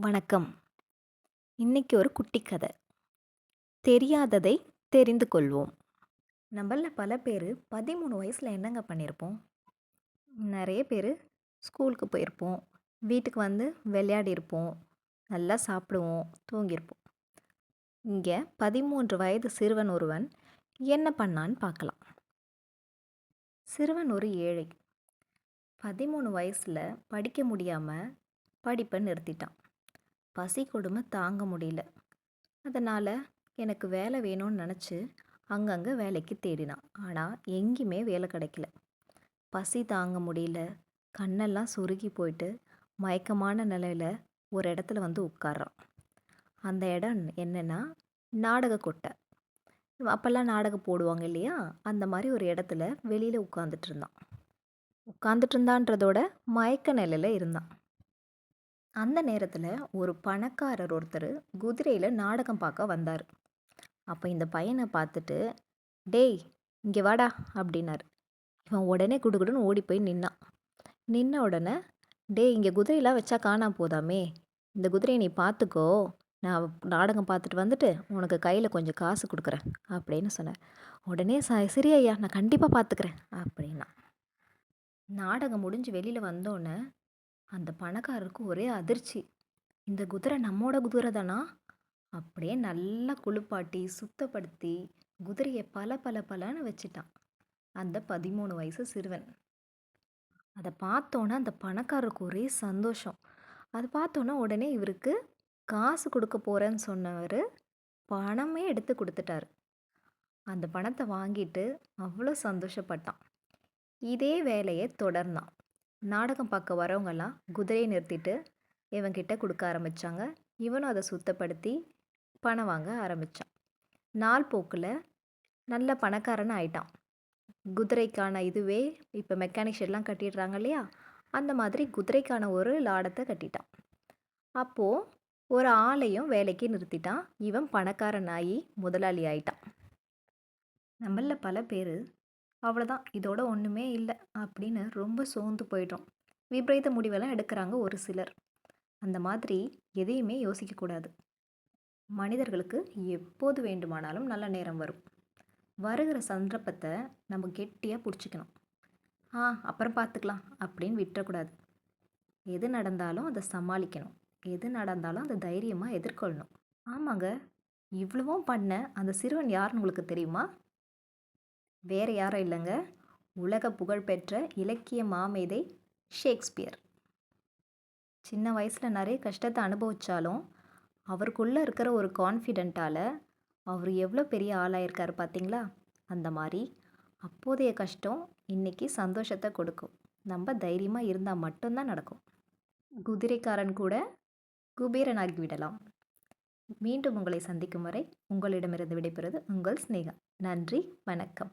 வணக்கம். இன்னைக்கு ஒரு குட்டி கதை. தெரியாததை தெரிந்து கொள்வோம். நம்மள பல பேர் பதிமூணு வயசில் என்னங்க பண்ணியிருப்போம் நிறைய பேர் ஸ்கூலுக்கு போயிருப்போம். வீட்டுக்கு வந்து விளையாடி இருப்போம். நல்லா சாப்பிடுவோம். தூங்கியிருப்போம். இங்கே பதிமூன்று வயது சிறுவன் ஒருவன் என்ன பண்ணான்னு பார்க்கலாம். சிறுவன் ஒரு ஏழை. பதிமூணு வயசில் படிக்க முடியாமல் படிப்பை நிறுத்திட்டான். பசி கொடுமை தாங்க முடியல. அதனால் எனக்கு வேலை வேணும்னு நினச்சி அங்கங்கே வேலைக்கு தேடினான். ஆனால் எங்கேயுமே வேலை கிடைக்கல. பசி தாங்க முடியல. கண்ணெல்லாம் சுருகி போயிட்டு மயக்கமான நிலையில் ஒரு இடத்துல வந்து உட்கார்றான். அந்த இடம் என்னென்னா நாடக கொட்டை. அப்போல்லாம் நாடகம் போடுவாங்க இல்லையா? அந்த மாதிரி ஒரு இடத்துல வெளியில் உட்காந்துட்டு இருந்தான். உட்காந்துட்டு இருந்தான்றதோட மயக்க நிலையில் இருந்தான். அந்த நேரத்தில் ஒரு பணக்காரர் ஒருத்தர் குதிரையில் நாடகம் பார்க்க வந்தார். அப்போ இந்த பையனை பார்த்துட்டு டேய் இங்கே வாடா அப்படின்னார். இவன் உடனே குடுகுடுன்னு ஓடி போய் நின்னான். நின்ன உடனே டேய் இங்கே குதிரையெல்லாம் வச்சா காணா போதாமே. இந்த குதிரையை நீ பார்த்துக்கோ. நான் நாடகம் பார்த்துட்டு வந்துட்டு உனக்கு கையில் கொஞ்சம் காசு கொடுக்குறேன் அப்படின்னு சொன்னார். உடனே ச சரி ஐயா நான் கண்டிப்பாக பார்த்துக்கிறேன் அப்படின்னா. நாடகம் முடிஞ்சு வெளியில் வந்தோடனே அந்த பணக்காரருக்கு ஒரே அதிர்ச்சி. இந்த குதிரை நம்மோட குதிரை தானா? அப்படியே நல்லா குளிப்பாட்டி சுத்தப்படுத்தி குதிரையை பல பல பலன்னு வச்சிட்டான். அந்த பதிமூணு வயசு சிறுவன். அதை பார்த்தோன்னே அந்த பணக்காரருக்கு ஒரே சந்தோஷம். அதை பார்த்தோன்னே உடனே இவருக்கு காசு கொடுக்க போகிறேன்னு சொன்னவர் பணமே எடுத்து கொடுத்துட்டார். அந்த பணத்தை வாங்கிட்டு அவ்வளோ சந்தோஷப்பட்டான். இதே வேலையை தொடர்ந்தான். நாடகம் பார்க்க வரவங்கெல்லாம் குதிரையை நிறுத்திட்டு இவன்கிட்ட கொடுக்க ஆரம்பித்தாங்க இவனும் அதை சுத்தப்படுத்தி பணம் வாங்க ஆரம்பித்தான் நாள் போக்கில் நல்ல பணக்காரன் ஆயிட்டான். குதிரைக்கான இதுவே இப்போ மெக்கானிக் ஷெட்லாம் கட்டிடுறாங்க இல்லையா? அந்த மாதிரி குதிரைக்கான ஒரு லாடத்தை கட்டிட்டான். அப்போது ஒரு ஆளையும் வேலைக்கு நிறுத்திட்டான். இவன் பணக்காரன் ஆகி முதலாளி ஆயிட்டான். நம்மளில் பல பேர் அவ்வளோதான் இதோட ஒன்றுமே இல்லை அப்படின்னு ரொம்ப சோர்ந்து போயிடும் விபரீத முடிவெல்லாம் எடுக்கிறாங்க ஒரு சிலர். அந்த மாதிரி எதையுமே யோசிக்கக்கூடாது மனிதர்களுக்கு எப்போது வேண்டுமானாலும் நல்ல நேரம் வரும். வருகிற சந்தர்ப்பத்தை நம்ம கெட்டியாக பிடிச்சிக்கணும். ஆ அப்புறம் பார்த்துக்கலாம் அப்படின்னு விட்டுறக்கூடாது. எது நடந்தாலும் அதை சமாளிக்கணும். எது நடந்தாலும் அதை தைரியமாக எதிர்கொள்ளணும். ஆமாங்க இவ்வளவும் பண்ண அந்த சிறுவன் யாருன்னு உங்களுக்கு தெரியுமா? வேறு யாரும் இல்லைங்க. உலக புகழ்பெற்ற இலக்கிய மாமேதை ஷேக்ஸ்பியர். சின்ன வயசில் நிறைய கஷ்டத்தை அனுபவித்தாலும் அவருக்குள்ளே இருக்கிற ஒரு கான்ஃபிடென்ட்டால் அவர் எவ்வளோ பெரிய ஆளாயிருக்காரு பார்த்தீங்களா? அந்த மாதிரி அப்போதைய கஷ்டம் இன்றைக்கி சந்தோஷத்தை கொடுக்கும். நம்ம தைரியமாக இருந்தால் மட்டும்தான் நடக்கும். குதிரைக்காரன் கூட குபேரனாகி விடலாம். மீண்டும் உங்களை சந்திக்கும் வரை உங்களிடமிருந்து விடைபெறுவது உங்கள் ஸ்னேகா நன்றி வணக்கம்.